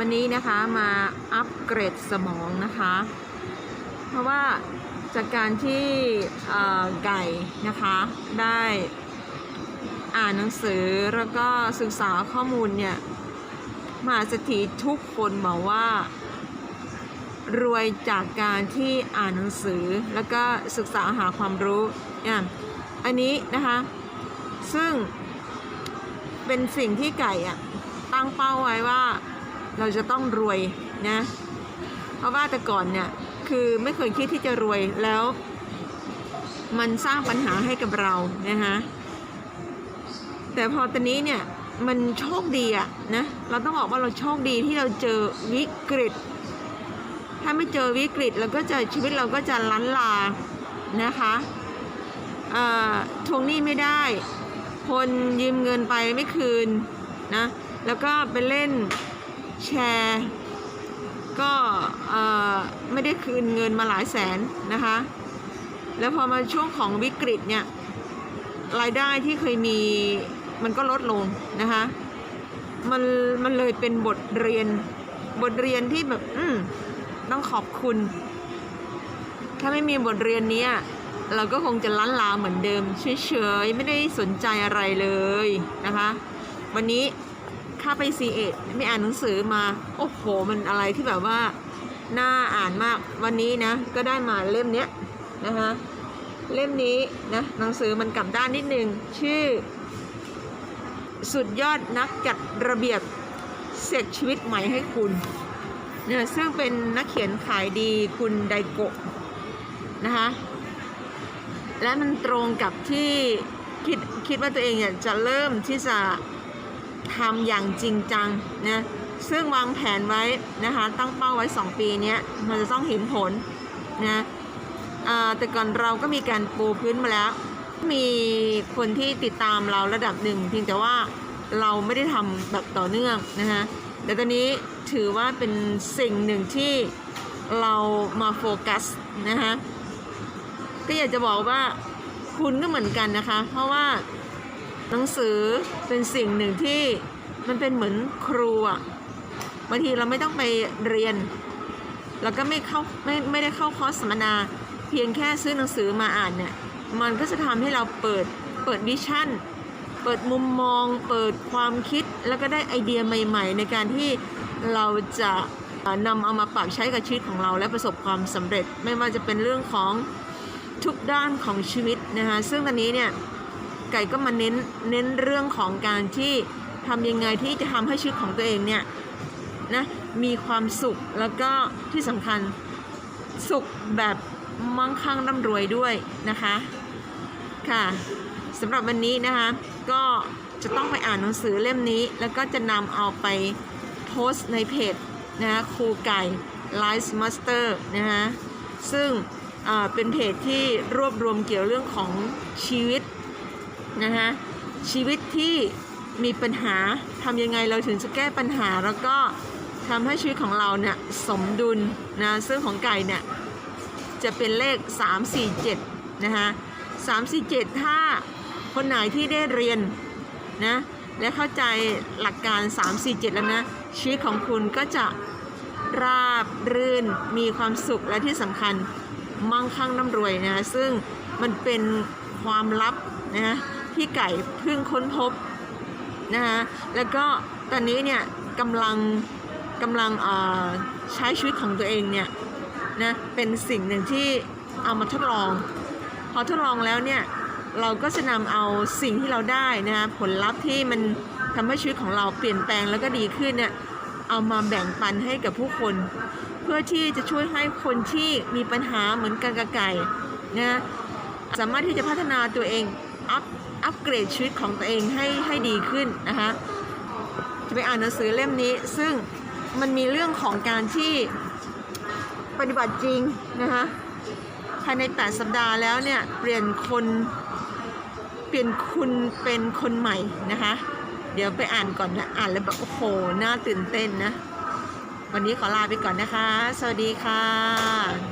วันนี้นะคะมาอัปเกรดสมองนะคะ เพราะว่าจากการที่ไก่นะคะได้อ่านหนังสือแล้วก็ศึกษาข้อมูลเนี่ยมหาเศรษฐีทุกคนบอกว่า รวยจากการที่อ่านหนังสือแล้วก็ศึกษาหาความรู้เนี่ยอันนี้นะคะ ซึ่งเป็นสิ่งที่ไก่อะตั้งเป้าไว้ว่า เราจะต้องรวยนะ เพราะว่าแต่ก่อนเนี่ยคือไม่เคยคิดที่จะรวยแล้ว มันสร้างปัญหาให้กับเรานะคะแต่พอตอนนี้เนี่ยมันโชคดีอะนะเราต้องบอกว่าเราโชคดีที่เราเจอวิกฤต ถ้าไม่เจอวิกฤตเราก็จะชีวิตเราก็จะล้านลานะคะทวงหนี้ไม่ได้ คนยืมเงินไปไม่คืนนะแล้วก็ไปเล่น แชร์ ก็เอ่อไม่ได้คืนเงินมาหลายแสนนะคะ แล้วพอมาช่วงของวิกฤตเนี่ยรายได้ที่เคยมีมันก็ลดลงนะคะมันมันเลยเป็นบทเรียนบทเรียนที่แบบอืมต้องขอบคุณ ถ้าไม่มีบทเรียนนี้เราก็คงจะล้านลาเหมือนเดิมเฉยๆไม่ได้สนใจอะไรเลยนะคะ วันนี้ ข้าไปซีเอ็ดไม่อ่านหนังสือมา โอ้โห มันอะไรที่แบบว่าน่าอ่านมากวันนี้นะ ก็ได้มาเล่มเนี้ยนะคะเล่มนี้นะหนังสือมันกลับด้านนิดนึง ชื่อ สุดยอดนักจัดระเบียบเสกชีวิตใหม่ให้คุณเนี่ยซึ่งเป็นนักเขียนขายดีคุณไดโกะนะคะและมันตรงกับที่คิดคิดว่าตัวเองเนี่ยจะเริ่มที่จะ ทำอย่างจริงจังนะซึ่งวางแผนไว้นะคะตั้งเป้าไว้ 2 ปีนี้มันจะต้องเห็นผลนะแต่ก่อนเราก็มีการปูพื้นมาแล้ว มีคนที่ติดตามเราระดับหนึ่งเพียงแต่ว่าเราไม่ได้ทำแบบต่อเนื่องนะคะแต่ตอนนี้ถือว่าเป็นสิ่งหนึ่งที่เรามาโฟกัสนะคะก็อยากจะบอกว่าคุณก็เหมือนกันนะคะ เพราะว่า หนังสือเป็นสิ่งหนึ่งที่มันเป็นเหมือนครูอะบางทีเราไม่ต้องไปเรียน แล้วก็ไม่เข้าไม่ไม่ได้เข้าคอร์สสัมมนา เพียงแค่ซื้อหนังสือมาอ่านเนี่ยมันก็จะทำให้เราเปิดเปิดวิชั่น เปิดมุมมอง เปิดความคิดแล้วก็ได้ไอเดียใหม่ ๆ ในการที่เราจะนำเอามาปรับใช้กับชีวิตของเราและประสบความสำเร็จไม่ว่าจะเป็นเรื่องของทุกด้านของชีวิตนะคะซึ่งตอนนี้เนี่ย ไก่ก็มาเน้นเน้นเรื่องของการที่ทำยังไงที่จะทำให้ชีวิตของตัวเองเนี่ยนะมีความสุขแล้วก็ที่สำคัญสุขแบบมั่งคั่งร่ำรวยด้วยนะคะค่ะสำหรับวันนี้นะคะก็จะต้องไปอ่านหนังสือเล่มนี้ แล้วก็จะนำเอาไปโพสต์ในเพจนะคะครูไก่ Life Master นะคะซึ่งเป็นเพจที่รวบรวมเกี่ยวเรื่องของชีวิต นะคะชีวิตที่มีปัญหาทำยังไงเราถึงจะแก้ปัญหาแล้วก็ทำให้ชีวิตของเราเนี่ยสมดุลนะซึ่งของไก่เนี่ยจะเป็นเลข 347 นะคะ347 ถ้าคนไหนที่ได้เรียนนะและเข้าใจหลักการ 347 แล้วนะชีวิตของคุณก็จะราบรื่นมีความสุขและที่สำคัญมั่งคั่งร่ำรวยนะซึ่งมันเป็นความลับนะ ที่ไก่เพิ่งค้นพบนะคะแล้วก็ตอนนี้เนี่ยกำลังกำลังใช้ชีวิตของตัวเองเนี่ยนะเป็นสิ่งหนึ่งที่เอามาทดลอง พอทดลองแล้วเนี่ยเราก็จะนำเอาสิ่งที่เราได้นะคะผลลัพธ์ที่มันทำให้ชีวิตของเราเปลี่ยนแปลงแล้วก็ดีขึ้นเนี่ยเอามาแบ่งปันให้กับผู้คน เพื่อที่จะช่วยให้คนที่มีปัญหาเหมือนกันกับไก่นะสามารถที่จะพัฒนาตัวเองอัพ อัพเกรดชีวิตของตัวเองให้ให้ดีขึ้นนะคะจะไปอ่านหนังสือเล่มนี้ ซึ่งมันมีเรื่องของการที่ปฏิบัติจริงนะคะภายใน 8 สัปดาห์แล้วเนี่ย เปลี่ยนคนเปลี่ยนคุณเป็นคนใหม่นะคะ เดี๋ยวไปอ่านก่อนนะ อ่านแล้วแบบโอ้โห น่าตื่นเต้นนะ วันนี้ขอลาไปก่อนนะคะ สวัสดีค่ะ